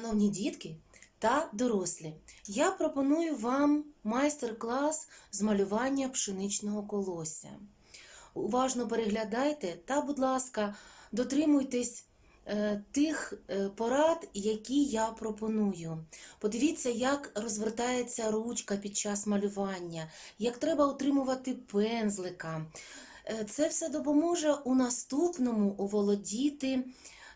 Шановні дітки та дорослі, я пропоную вам майстер-клас з малювання пшеничного колосся. Уважно переглядайте та, будь ласка, дотримуйтесь е, тих е, порад, які я пропоную. Подивіться, як розвертається ручка під час малювання, як треба утримувати пензлика. Е, Це все допоможе у наступному оволодіти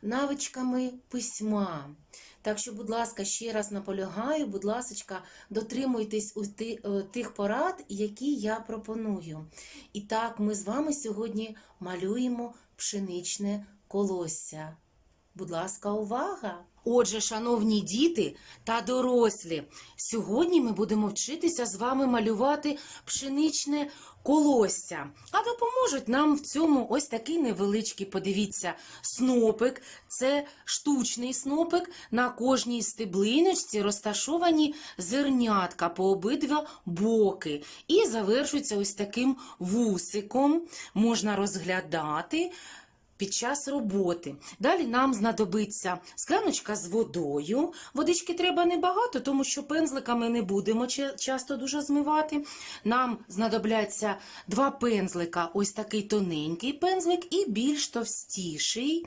навичками письма. Так що, будь ласка, ще раз наполягаю, будь ласка, дотримуйтесь у е, тих порад, які я пропоную. І так, ми з вами сьогодні малюємо пшеничне колосся. Будь ласка, увага! Отже, шановні діти та дорослі, сьогодні ми будемо вчитися з вами малювати пшеничне колосся. А допоможуть нам в цьому ось такий невеличкий, подивіться, снопик. Це штучний снопик. На кожній стеблиночці розташовані зернятка по обидва боки. І завершується ось таким вусиком. Можна розглядати під час роботи. Далі нам знадобиться скляночка з водою. Водички треба небагато, тому що пензликами не будемо часто дуже змивати. Нам знадобляться два пензлика, ось такий тоненький пензлик і більш товстіший.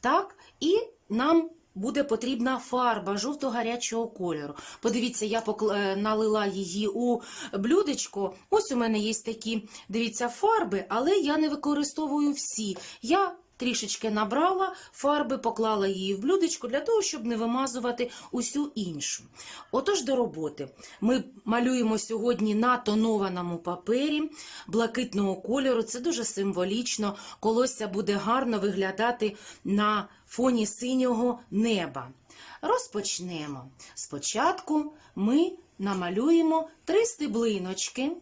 Так, і нам буде потрібна фарба жовто-гарячого кольору. Подивіться, я е, налила її у блюдечко. Ось у мене є такі, дивіться, фарби, але я не використовую всі. Я трішечки набрала фарби, поклала її в блюдечко для того, щоб не вимазувати усю іншу. Отож до роботи. Ми малюємо сьогодні на тонованому папері блакитного кольору. Це дуже символічно. Колосся буде гарно виглядати на фоні синього неба. Розпочнемо. Спочатку ми намалюємо три стеблиночки.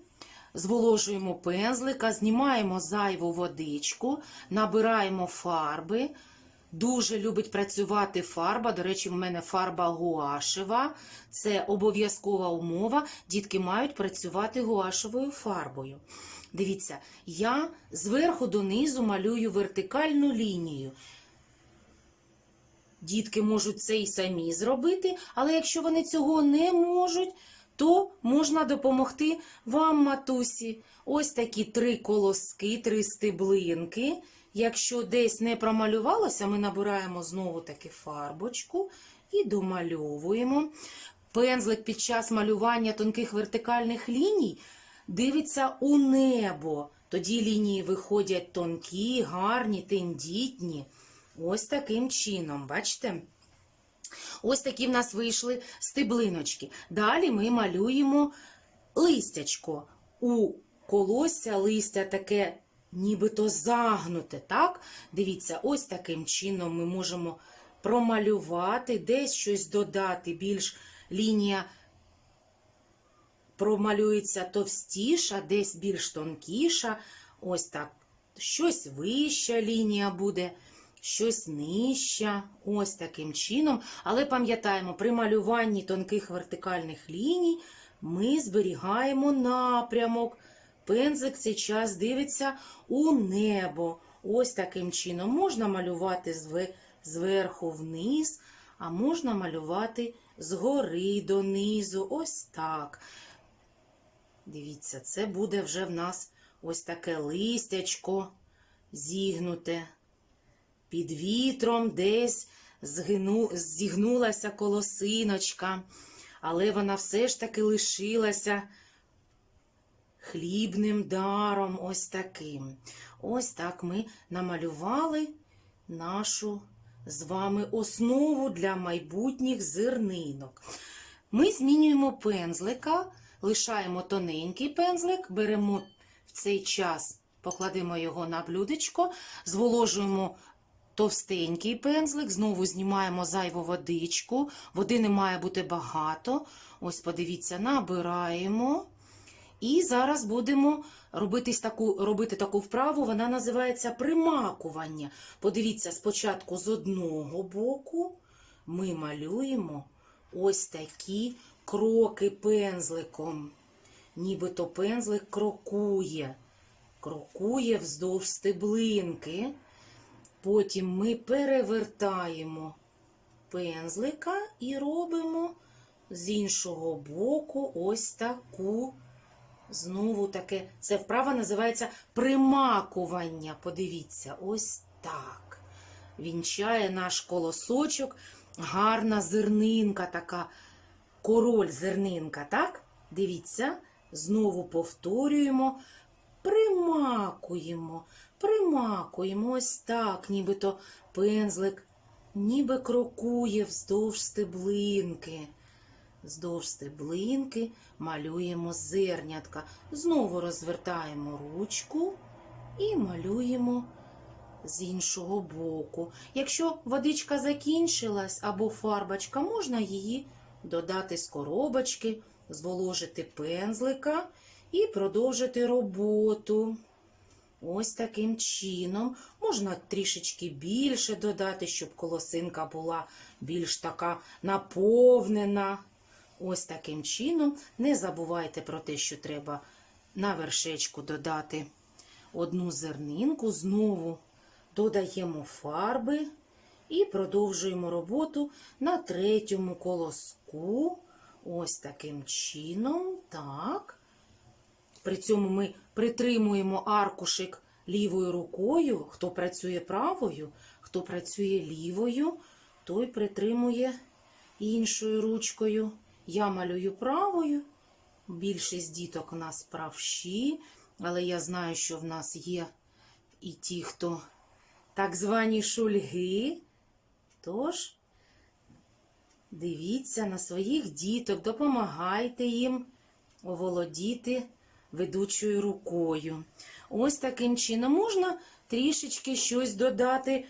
Зволожуємо пензлика, знімаємо зайву водичку, набираємо фарби. Дуже любить працювати фарба. До речі, в мене фарба гуашева. Це обов'язкова умова. Дітки мають працювати гуашевою фарбою. Дивіться, я зверху донизу малюю вертикальну лінію. Дітки можуть це і самі зробити, але якщо вони цього не можуть, то можна допомогти вам, матусі. Ось такі три колоски, три стеблинки. Якщо десь не промалювалося, ми набираємо знову таки фарбочку і домальовуємо. Пензлик під час малювання тонких вертикальних ліній дивиться у небо. Тоді лінії виходять тонкі, гарні, тендітні. Ось таким чином, бачите? Ось такі в нас вийшли стеблиночки. Далі ми малюємо листячко. У колосся листя таке нібито загнуте, так? Дивіться, ось таким чином ми можемо промалювати, десь щось додати, більш лінія промалюється товстіша, десь більш тонкіша. Ось так. Щось вища лінія буде, щось нижча. Ось таким чином. Але пам'ятаємо, при малюванні тонких вертикальних ліній ми зберігаємо напрямок. Пензик цей час дивиться у небо. Ось таким чином. Можна малювати зверху вниз, а можна малювати згори донизу. Ось так. Дивіться, це буде вже в нас ось таке листячко зігнуте. Під вітром десь згину, зігнулася колосиночка, але вона все ж таки лишилася хлібним даром, ось таким. Ось так ми намалювали нашу з вами основу для майбутніх зернинок. Ми змінюємо пензлика, лишаємо тоненький пензлик, беремо в цей час, покладемо його на блюдечко, зволожуємо товстенький пензлик, знову знімаємо зайву водичку. Води не має бути багато. Ось, подивіться, набираємо. І зараз будемо робити таку, робити таку вправу, вона називається примакування. Подивіться, спочатку з одного боку ми малюємо ось такі кроки пензликом. Нібито пензлик крокує, крокує вздовж стеблинки. Потім ми перевертаємо пензлика і робимо з іншого боку ось таку. Знову таке, це вправа називається примакування. Подивіться, ось так. Вінчає наш колосочок, гарна зернинка така, король зернинка, так? Дивіться, знову повторюємо, примакуємо, примакуємо ось так, нібито пензлик, ніби крокує вздовж стеблинки. Вздовж стеблинки малюємо зернятка. Знову розвертаємо ручку і малюємо з іншого боку. Якщо водичка закінчилась або фарбочка, можна її додати з коробочки, зволожити пензлика і продовжити роботу. Ось таким чином. Можна трішечки більше додати, щоб колосинка була більш така наповнена. Ось таким чином. Не забувайте про те, що треба на вершечку додати одну зернинку, знову додаємо фарби і продовжуємо роботу на третьому колоску. Ось таким чином. Так. При цьому ми притримуємо аркушик лівою рукою. Хто працює правою, хто працює лівою, той притримує іншою ручкою. Я малюю правою. Більшість діток у нас правші, але я знаю, що в нас є і ті, хто так звані шульги. Тож, дивіться на своїх діток, допомагайте їм оволодіти ведучою рукою. Ось таким чином можна трішечки щось додати.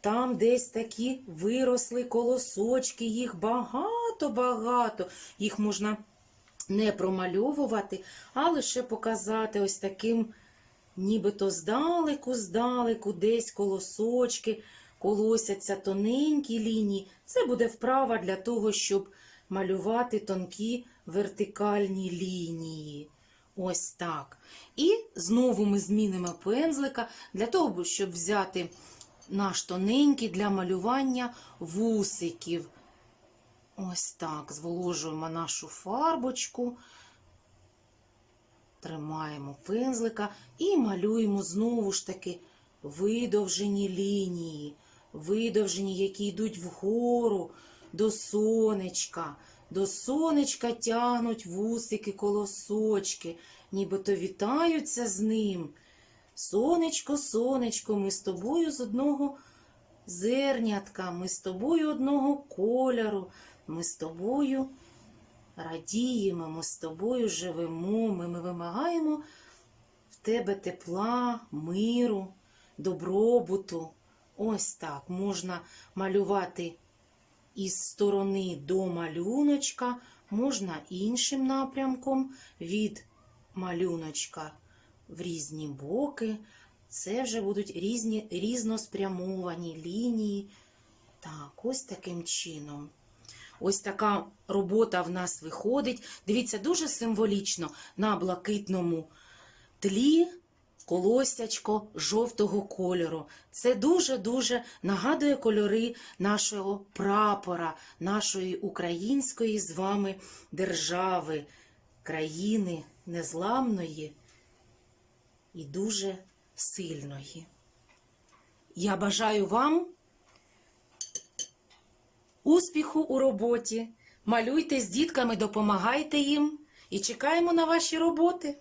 Там десь такі виросли колосочки, їх багато-багато. Їх можна не промальовувати, а лише показати ось таким, нібито здалеку, здалеку, десь колосочки, колосяться тоненькі лінії. Це буде вправа для того, щоб малювати тонкі вертикальні лінії. Ось так. І знову ми змінимо пензлика для того, щоб взяти наш тоненький для малювання вусиків. Ось так. Зволожуємо нашу фарбочку, тримаємо пензлика і малюємо знову ж таки видовжені лінії, видовжені, які йдуть вгору до сонечка. До сонечка тягнуть вусики, колосочки, нібито вітаються з ним. Сонечко, сонечко, ми з тобою з одного зернятка, ми з тобою одного кольору, ми з тобою радіємо, ми з тобою живемо, ми, ми вимагаємо в тебе тепла, миру, добробуту. Ось так можна малювати із сторони до малюночка, можна іншим напрямком від малюночка в різні боки. Це вже будуть різні, різноспрямовані лінії. Так, ось таким чином. Ось така робота в нас виходить. Дивіться, дуже символічно на блакитному тлі колосячко жовтого кольору. Це дуже-дуже нагадує кольори нашого прапора, нашої української з вами держави, країни незламної і дуже сильної. Я бажаю вам успіху у роботі. Малюйте з дітками, допомагайте їм і чекаємо на ваші роботи.